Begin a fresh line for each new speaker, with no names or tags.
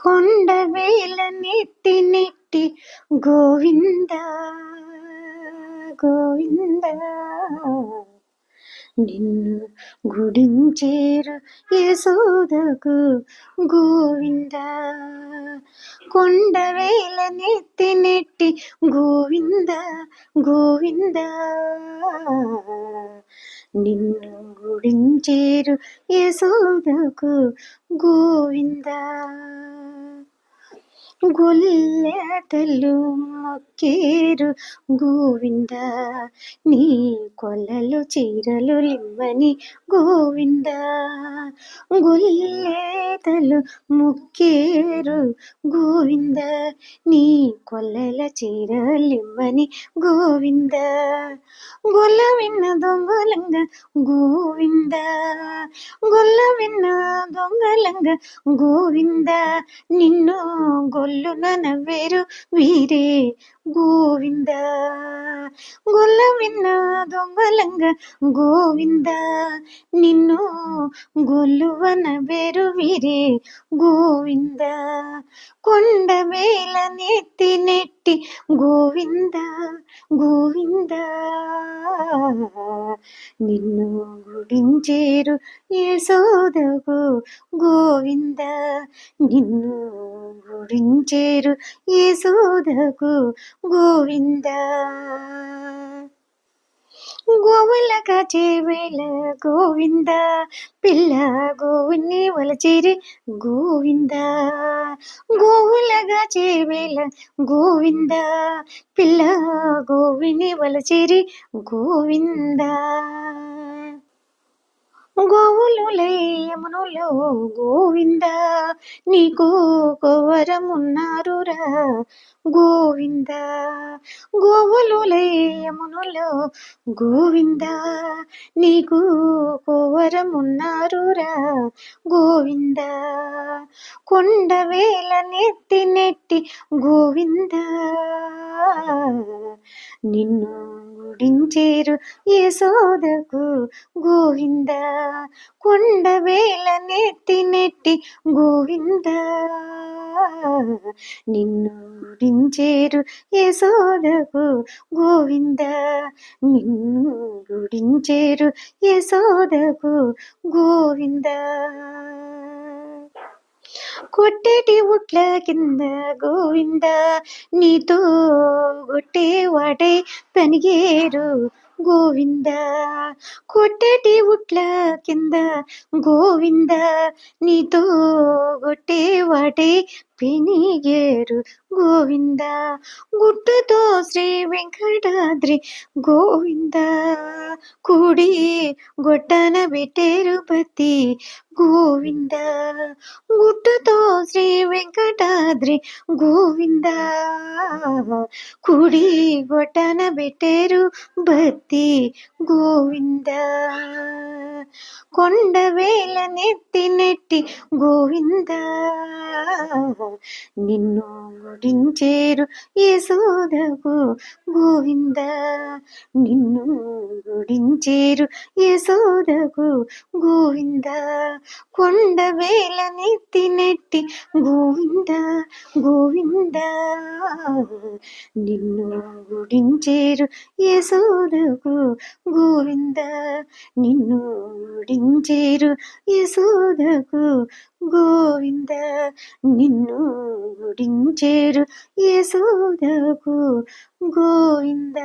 కొండవేల నెట్టి నెట్టి గోవింద గోవింద. నిన్ను గుడించేరు యశోదకు గోవింద. కొండవేల నెత్తి నెట్టి గోవింద గోవింద. నిన్ను గుడించేరు యశోదకు గోవిందా. గుల్లెతలు మొక్కేరు గోవింద. నీ కొలలు చీరలు లిమ్మని గోవింద. గుల్లెతలు మొక్కేరు గోవింద. నీ కొల్లల చీరలిమ్మని గోవింద. గొల్ల విన్న దొంగలంగ గోవింద. గొల్ల విన్న దొంగలంగ గోవింద. నిన్ను గొల్ల గొల్లున నవ్వేరు వీరే. గోవింద గుల్ల విన్న దొంగలంగ గోవింద నిన్ను గొల్లువన బెరువిరే గోవింద కొండ మేల నెత్తి నెట్టి గోవింద గోవింద నిన్ను గుడించేరు యశోదకు గోవింద నిన్ను గుడించేరు యశోదకు గోవింద. గోవుల చేవేళ గోవింద. పిల్ల గోవుని వలచేరి గోవింద. గోవుల చేవేళ గోవింద. పిల్ల గోవిని వలచేరి గోవింద. గోవులు లేయమునులో గోవింద నీకు కోవరమున్నారురా గోవింద. గోవులు లేయమునులో గోవింద నీకు కోవరమున్నారురా గోవింద. కొండవేల నెత్తి నెట్టి గోవింద నిన్ను పుట్టించేరు యశోదకు గోవింద. కొండవేల నెత్తి నెట్టి గోవింద. నిన్ను గుడించేరు యశోదకు గోవింద. నిన్ను గుడించేరు యశోదకు గోవింద. కొట్టేటి ఉట్ల కింద గోవింద నీతో కొట్టే వాటే తనిగేరు గోవింద. కొట్టేటి ఉట్ల కింద గోవింద నీతో కొట్టే వాటే పినిగేరు గోవింద. గుట్టుతో శ్రీ వెంకటాద్రి గోవింద. కుడి గొట్టన పెట్టేరు పతి గోవింద. గుట్టుతో శ్రీ వెంకటాద్రి గోవింద. కుడి గొట్టన పెట్టేరు భక్తి గోవింద. కొండవేల నెత్తి నెట్టి గోవింద. నిన్ను గుడించేరు యశోదకు గోవింద. నిన్ను గుడించేరు యశోదకు గోవింద. కొండ వేల నెత్తి నెట్టి గోవింద గోవింద. నిన్ను గుడించేరు యశోదకు గోవింద. నిన్ను గుడించేరు యశోదకు గోవింద నిన్ను గుడించేరు యశోదకు గోవింద.